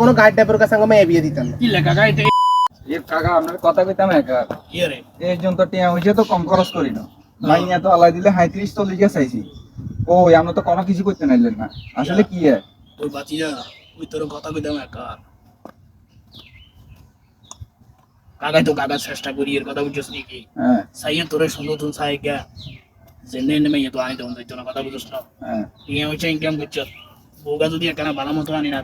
কোনো গাইড টাইপের কাছে আমি বিয়ে দিতাম। কি লেখা? গা এটা এ কাকা আপনার কথা কইতাম একা কি রে? এই জন তো টিয়া হইছে তো কম খরচ করি না। মাইয়া তো আলাই দিলে হাইত্রিশ চল্লিশ গেছে চাইছি। ও আমরা তো কোনো কিছু করতে নাইলেন না। আসলে কি হয় তুই বাঁচি ওই তোর কথা কইতাম একা কাকাই তো কাকা চেষ্টা করি এর কথা বুঝছিস নাকি? হ্যাঁ। সাইয়া তোরে সুন্দর তুন সাই গা। যে নে নেমে তো আনি দেবো কথা বুঝছিস না। হ্যাঁ। ইয়ে হচ্ছে ইনকাম করছ। বউগা যদি একখানা ভালো মতো আনি না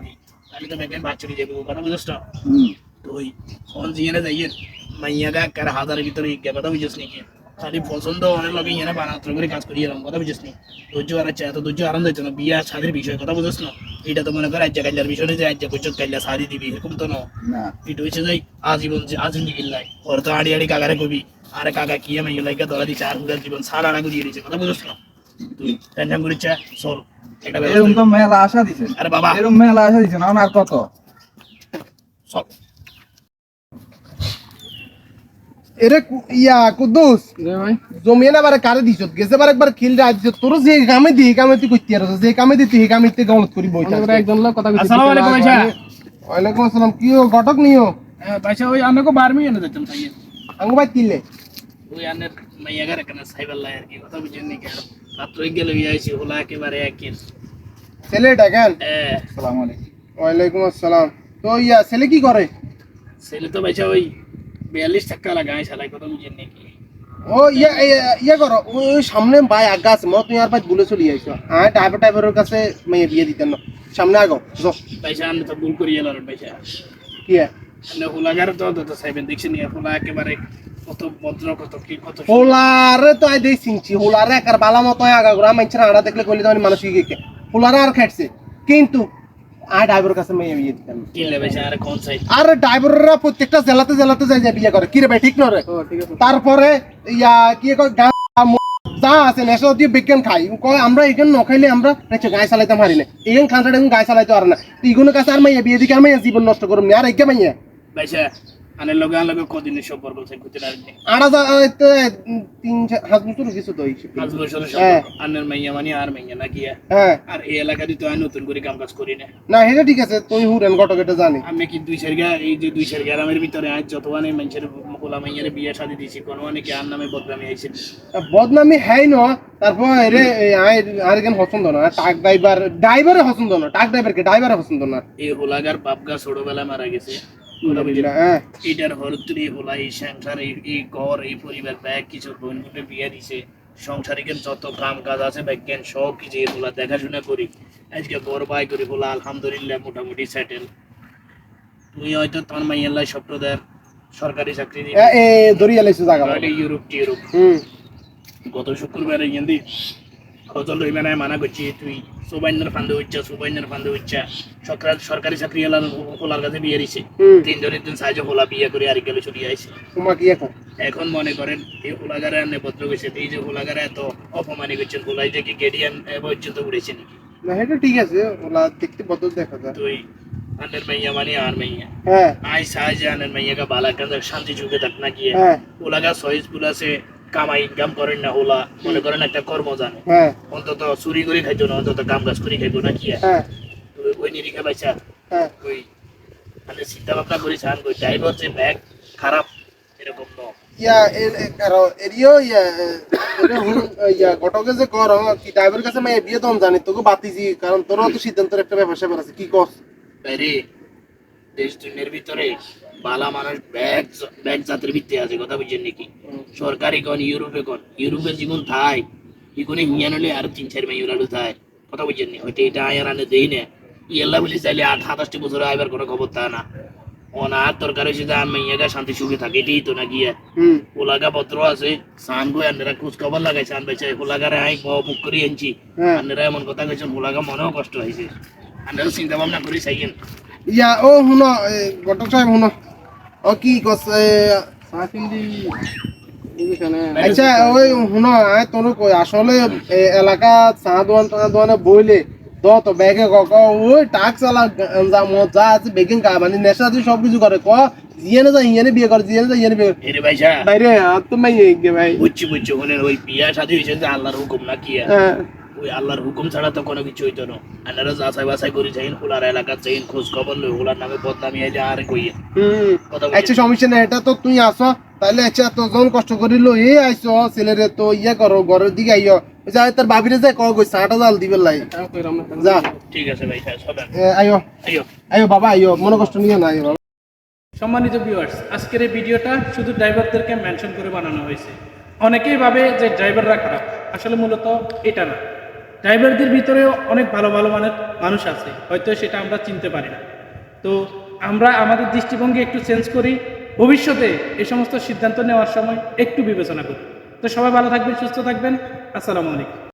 তাহলে তো বেকেন বাচ্চা যাবে কথা না হুম তো ওই ফোন জিয়ে যাইয়ে মাইয়া গা কার হাজারের ভিতরে ইজ্ঞা কথা বুঝছিস নাকি খালি পছন্দ অনেক লগে ইয়ে বানাত্র করে কাজ করি এরকম কথা বুঝছিস নি ধৈর্য আর আছে এত ধৈর্য আরাম দিত না বিয়া ছাদের বিষয় কথা বুঝছিস না এটা তো মনে কর রাজ্য কাল্যার বিষয় নেই যে রাজ্য করছ কাল্লা সারি দিবি এরকম তো না না এটা হচ্ছে যাই আজীবন আজীবন গিল্লাই ওর তো আড়ি আড়ি কাকারে কবি আরে কাকা কি আমি লাইকা ধরা দিচ্ছে আর জীবন সারা আড়া ঘুরিয়ে দিচ্ছে কথা বুঝছিস না তুই টেনশন করিচ্ছে চল এরকম তো মেলা আশা দিছে। আরে বাবা। এরকম মেলা আশা দিছে না আর কত? চল। এরে ইয়া কুদ্দুস জমিয়ে না বারে কারে দিছত গেছে বার একবার খিল রাজ তোর যে কামে দি কামে তুই কইতে আর যে কামে দি তুই কামে তে গলত করি বই একজন লোক কথা আসসালামু আলাইকুম ভাইসা ওয়ালাইকুম আসসালাম। কি ও ঘটক নিও ভাইসা ওই আমাকে বারমি এনে দিতাম তাই আঙ্গু ভাই তিলে। ওই আনের মাইয়াগার এখানে সাইবার লাই আর কি কথা বুঝেন কেন রাত্র গেলে আইছি হলা একেবারে একই ছেলেটা কেন? আসসালামু আলাইকুম। ওয়ালাইকুম আসসালাম। তো ইয়া ছেলে কি করে? ছেলে তো ভাইসা ওই বিয়াল্লিশ টাকা লাগাই সালাই কথা বুঝেন নাকি। ও ইয়া ইয়া- করো ওই সামনে ভাই আগা আছে মত তুমি আর ভাই ভুলে চলে আইছো। আয় টাইপের টাইপের কাছে মেয়ে বিয়ে দিতেন না। সামনে আগো যো আনলে তো ভুল করি এলার ভাইসা কি হ্যাঁ হোলাগার তো তো সাইবেন দেখছি নি হোলা একেবারে কত ভদ্র কত কি কত হোলারে তো আই দেই চিনছি হোলারে একার বালা মতো আগা ঘুরা মাইছে আড়া দেখলে কইলে তো মানুষ কি কে হোলারে আর খাটছে। কিন্তু আয় ড্রাইভার কাছে মেয়ে বিয়ে দিতেন না। কিনলে আর কোন সাইড আর ড্রাইভাররা প্রত্যেকটা জেলাতে জেলাতে যায় যায় বিয়ে করে। কি রে ভাই ঠিক না রে? তারপরে ইয়া কি কয় যা আছে নেশা দিয়ে বিজ্ঞান খাই। কয় আমরা এখানে ন খাইলে আমরা নেছে গায়ে চালাইতে পারি না এখানে খানটা এখন গায়ে চালাইতে পারে না। ইগুনের কাছে আর মাইয়া বিয়ে দিকে আর মাইয়া জীবন নষ্ট করুন আর একে মাইয়া? আনের লগে আন লগে কদিনের সম্পর্ক সে কুতে রাখবে আড়া যা তিন চার হাত বছর কিছু তো পাঁচ বছরের। সম্পর্ক আনের মাইয়া মানে আর মাইয়া হ্যাঁ। আর এই এলাকা দিতে আমি নতুন করে কাম কাজ করি না। না এটা ঠিক আছে তুই হুরেন ঘটক এটা জানি। আমি কি দুই সেরগা এই যে দুই সের গ্রামের ভিতরে আজ যতবানে মানুষের মাইয়ারে বিয়ে শাদি দিয়েছি কোনো মানে আর নামে বদনামি আইছে? বদনামি হ্যাঁ ন তারপর আয় আর কেন পছন্দ না? টাক ড্রাইভার ড্রাইভারে পছন্দ না টাক ড্রাইভারকে ড্রাইভারে পছন্দ না। এই হোলাগার বাপগা ছোটবেলা মারা গেছে। এটার হরতুরি হোলা এই সংসার এই ঘর এই পরিবার ব্যাগ কিছু বিয়ে দিছে। সংসারিকের যত কাম কাজ আছে ব্যাগ সব কিছু এই হোলা দেখাশোনা করি। আজকে বড় ভাই করি হোলা আলহামদুলিল্লাহ মোটামুটি সেটেল তুই হয়তো তোর মাইয়াল্লাই স্বপ্নদের সরকারি চাকরি এ এ দরিয়া লাইছো জায়গা ইউরোপ টিউরোপ। গত শুক্রবারে গেন্দি। হজল রইমানে মানা করছি তুই সুবাইনের ফান্দে হচ্ছে সুবাইনের ফান্দে হচ্ছে সরকার সরকারি চাকরি এলার হোলার কাছে বিয়ে দিছে। হুম। তিন জনের দিন সাহায্য হোলা বিয়ে করে আর গেলে চলে আইছে। এখন? মনে করেন এই হোলাগারে আনে ভদ্র গেছে এই যে হোলাগারে এত অপমানি করছেন হোলাই যে কি গেডিয়ান পর্যন্ত উড়েছে নাকি? না এটা ঠিক আছে ওলা দেখতে বদল দেখা যায়। তুই আনের মাইয়া মানে আর মাইয়া। হ্যাঁ। আই সাহায্য আনের মাইয়াকে বালা কাজ শান্তি যুগে থাক না গিয়ে। হ্যাঁ। ওলাগা সহিজ আছে কামাই ইনকাম করেন না হোলা মনে করেন একটা কর্ম জানে হ্যাঁ। অন্তত চুরি করে খাইতো না অন্তত কাম কাজ করে খাইতো না কি? হ্যাঁ। ওই- ওই পাইছা? হ্যাঁ। ওই মানে চিন্তা ভাবনা করি চান ওই ড্রাইভার যে ব্যাগ খারাপ এরকম ন। ইয়া এর এরিও ইয়া ইয়া ঘটকে যে কর কি ড্রাইভার কাছে বিয়ে জানি তোকে বাতিছি কারণ তোরও তো সিদ্ধান্তের একটা ব্যাপার স্যাপার আছে কি কস? দেশ দুনিয়ার ভিতরে বালা মানুষ ব্যাগ ব্যাগ জাতের ভিত্তি আছে কথা বুঝছেন নাকি? সরকারি কোন ইউরোপে কোন ইউরোপের জীবন থাই ইগুনে হিয়ান হলে আর তিন চার মাই উড়ালো থাই কথা বুঝছেন নি হয়তো এটা আয়ার আনে দেই না। ইয়েল্লা বলি চাইলে আট সাতাশটি বছর আইবার কোনো খবর তা না। অনার দরকার হয়েছে যে আমি ইয়াগা শান্তি সুখে থাকে এটাই তো না গিয়া ওলাগা পত্র আছে সান গো আন্নারা খোঁজ খবর লাগাইছে আন বেচাই ওলাগারে আই মুখ করি আনছি। হ্যাঁ। এমন কথা কইছেন ওলাগা মনেও কষ্ট হয়েছে আন্নারা চিন্তা ভাবনা করি চাইয়েন। ইয়া ও শুন ঘটক সাহেব শুন। ও কি সাকিন্দি এখানে আচ্ছা ওই শুন তোর কই? আসলে এলাকা চা দোয়ান টা দোয়ানে বইলে দ তো ব্যাগে ক ক ওই টাক চালা যা মত যা আছে বেগিং কা মানে নেশা দিয়ে সব কিছু করে। ক জিয়ে না যা ইয়েনে বিয়ে করে জিয়ে না যা ইয়েনে বিয়ে করে। এরে ভাইসা। বাইরে আর তো মাই গে ভাই। বুঝছি বুঝছি ওখানে ওই বিয়া শাদি হয়েছে যে আল্লাহর হুকুম না কি হ্যাঁ। ওই আল্লাহর হুকুম ছাড়া তো কোনো কিছু হইতো না। আপনারা যাচাই বাছাই করে চাইন ওলার এলাকা চাইন খোঁজ খবর লই ওলার নামে বদনামি আইলে আর কইয়ে হুম। কথা আচ্ছা সমস্যা নেই এটা তো তুই আসো। তাহলে আচ্ছা এতজন কষ্ট করি লো এই আইসো ছেলেরে তো ইয়ে করো ঘরের দিকে আইও ওই তার বাবিরে যায় কয় কই চাটা জাল দিবে লাই যা। ঠিক আছে ভাই হ্যাঁ আইও আইও আইও বাবা আইও মনে কষ্ট নিও না আইও বাবা। সম্মানিত ভিউয়ার্স আজকের এই ভিডিওটা শুধু ড্রাইভারদেরকে মেনশন করে বানানো হয়েছে। অনেকেই ভাবে যে ড্রাইভাররা খারাপ। আসলে মূলত এটা না। ড্রাইভারদের ভিতরেও অনেক ভালো ভালো মানের মানুষ আছে। হয়তো সেটা আমরা চিনতে পারি না। তো আমরা আমাদের দৃষ্টিভঙ্গি একটু চেঞ্জ করি। ভবিষ্যতে এ সমস্ত সিদ্ধান্ত নেওয়ার সময় একটু বিবেচনা করি তো সবাই ভালো থাকবেন, সুস্থ থাকবেন। আসসালামু আলাইকুম।